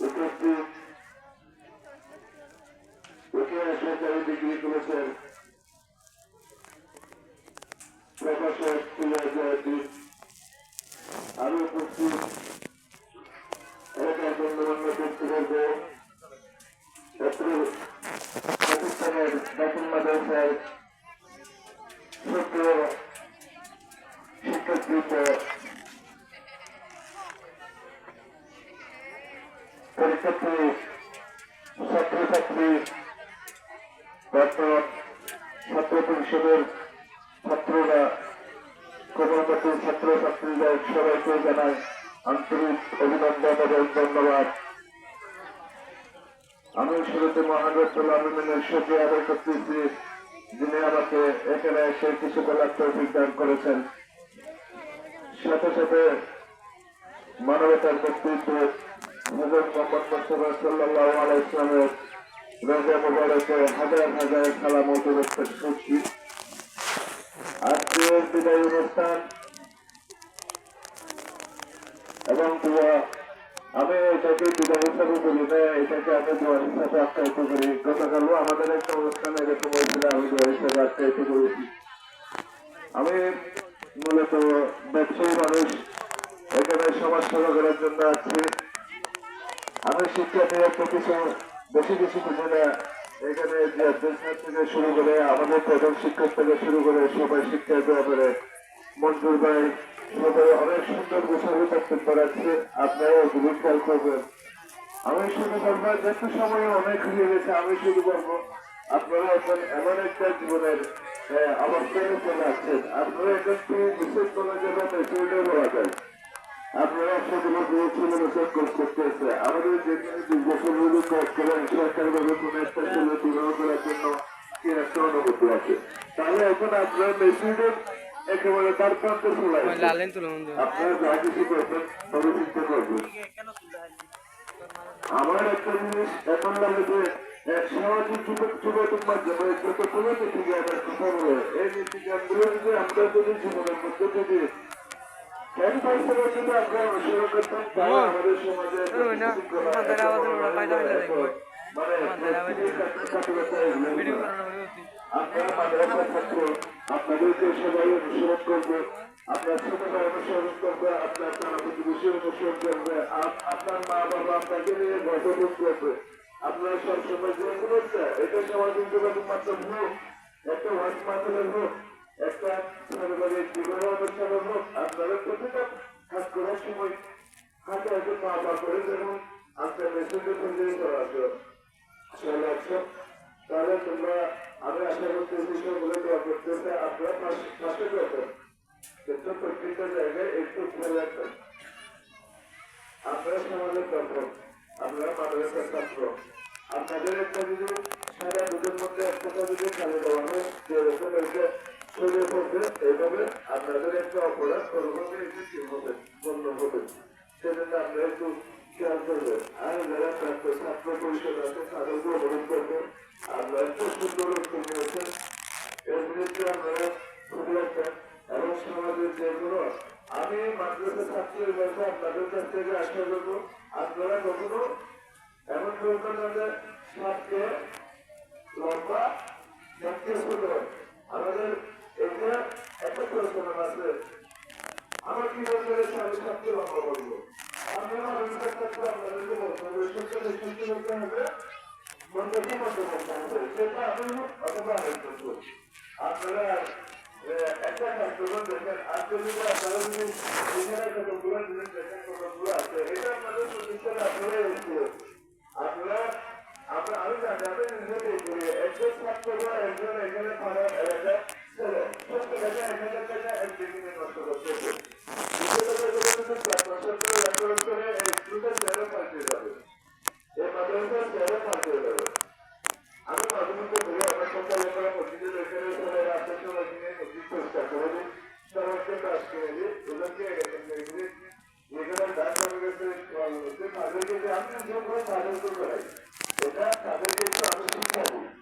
উপস্থিত সরকারি ডিগ্রি কলেজের প্রফেসর তুলাজুদ্দিন আরও উপস্থিত এলাকার গণ্যমান্য ব্যক্তিবর্গ প্রতিষ্ঠানের নতুন মাদ্রাসার ছাত্র শিক্ষকবৃন্দ পরীক্ষার্থী ছাত্রছাত্রী বর্তমান ছাত্র পরিষদের ছাত্ররা কর্মকর্তী ছাত্রছাত্রীরা সবাইকে জানাই আন্তরিক অভিনন্দন এবং ধন্যবাদ। আমি শুরুতে মহানবুল আলমিনের সাথে আদায় করতেছি, যিনি আমাকে এখানে এসে কিছু বলার তৌফিক করেছেন। সাথে সাথে মানবতার ব্যক্তিত্ব হজরত মোহাম্মদ মুস্তফা সাল্লাহ আলাইসলামের হাজার হাজার সালাম অতিরিক্ত করছি। আজকের বিদায় অনুষ্ঠান এবং দোয়া। আমি এটাকে বিদায় হিসাবে বলি না, এটাকে আমি দোয়া হিসাবে আখ্যায়িত করি গতকালও আমাদের একটা অনুষ্ঠান এরকম হয়েছিল, আমি দোয়া হিসাবে আখ্যায়িত করেছি আমি মূলত ব্যবসায়ী মানুষ, এখানে সমাজ সেবা করার জন্য আছি। আমি শিক্ষা নিয়ে একটু কিছু বেশি কিছু বুঝি না। এখানে থেকে শুরু করে আমাদের প্রধান শিক্ষক থেকে শুরু করে সবাই শিক্ষা দেওয়া করে মঞ্জুর ভাই, সবাই অনেক সুন্দর বিষয় বক্তব্য রাখছে আপনারা ওগুলো খেয়াল করবেন। আমি শুধু বলব একটু সময় অনেক হয়ে গেছে, আমি শুধু বলব, আপনারা এখন এমন একটা জীবনের অবস্থায় চলে আসছেন। আপনারা এখন বিশেষ জন্য মেচুরিটি বলা যায়? আপনারা করতেছে। আমাদের যেখানে কোনো একটা ছেলে বিবাহ করার জন্য একটা অনুমতি আছে? তাহলে এখন আপনারা মেচুরিটি একেবারে তার প্রান্তে চলে আসছে লালেন তুলো মন্দির আপনারা যা কিছু করবেন তবে চিন্তা করবেন। আমার একটা জিনিস এখন লাগে যে এক সামাজিক যুবক যুবকের মাধ্যমে যত জ্ঞানের কথা বলে এই নীতি আমরা যদি জীবনের মধ্যে যদি আপনাদেরকে সবাই অনুসরণ করবে আপনার ছোট ভাই অনুসরণ করবে আপনার তারা প্রতিবেশী অনুসরণ করবে আপ- আপনার মা বাবা আপনাকে নিয়ে গর্ববোধ করবে আপনারা সবসময় এটা সামাজিক যোগাযোগ মাধ্যম হোক একটা হোক একটা পারিবারিক জীবন অনুষ্ঠানের হোক আপনারা প্রতিটা কাজ করার সময় হাতে হাতে পা পা করে চলে আপনাদের একটা যদি সারা দুধের মধ্যে একটা যদি খালি দেওয়া হয়, যে এরকম এইভাবে আপনাদের একটা অপরাধ কোনোভাবে ঠিক হবে? সেজন্য আপনারা একটু সুন্দর নিয়েছেন এর আপনারা খুবই একটা আমি মাদ্রাসা ছাত্রের আপনাদের কাছ থেকে আশা আপনারা কখনো এমন করবেন না যে সাতকে লম্বা দেখতে ছোট আমাদের এটা একটা প্রশ্ন আছে আমার কি বলতে আমি সবচেয়ে লম্বা বলব আমি আমার অভিজ্ঞতা থাকতে আপনাদেরকে বলতে হবে বলতে হবে মধ্যে বলতে হবে সেটা আমি অথবা আমি করব আপনারা একজন ছাত্ররা একজন এখানে নষ্ট করতেছে তাদেরকে যে আমি নিজে করে তাদেরকে করাই এটা তাদেরকে একটু আমি শিক্ষা দিই